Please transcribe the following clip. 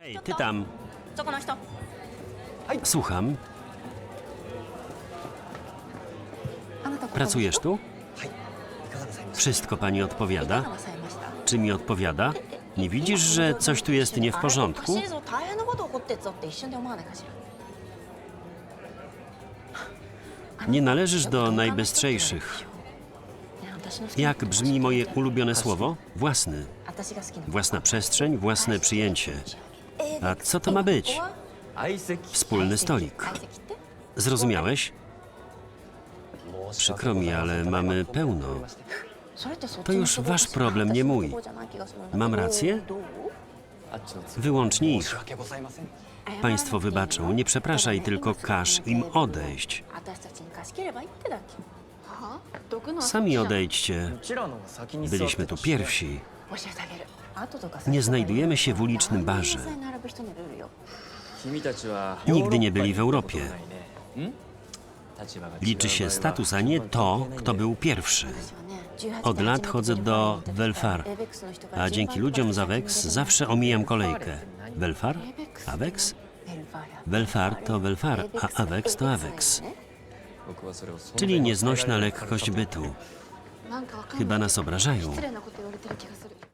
Hej, ty tam. そこの人 Słucham. Pracujesz tu? Wszystko pani いか odpowiada? がなさいました Czy mi odpowiada? Nie widzisz, że coś tu jest nie w あれお porządku? かしいぞ大変なこと起こってっぞって一瞬で思わないかしら Nie należysz do najbystrzejszych. Jak brzmi moje ulubione słowo? Własny. Własna przestrzeń, własne przyjęcie. A co to ma być? Wspólny stolik. Zrozumiałeś? Przykro mi, ale mamy pełno. To już wasz problem, nie mój. Mam rację? Wyłącznie ich. Państwo wybaczą, nie przepraszaj, tylko każ im odejść. Sami odejdźcie. Byliśmy tu pierwsi. Nie znajdujemy się w ulicznym barze. Nigdy nie byli w Europie. Liczy się status, a nie to, kto był pierwszy. Od lat chodzę do Welfar, A dzięki ludziom z AWEX zawsze omijam kolejkę. Welfar? AWEX? Welfar to Welfar, a AWEX to AWEX. Czyli nieznośna lekkość bytu. Chyba nas obrażają.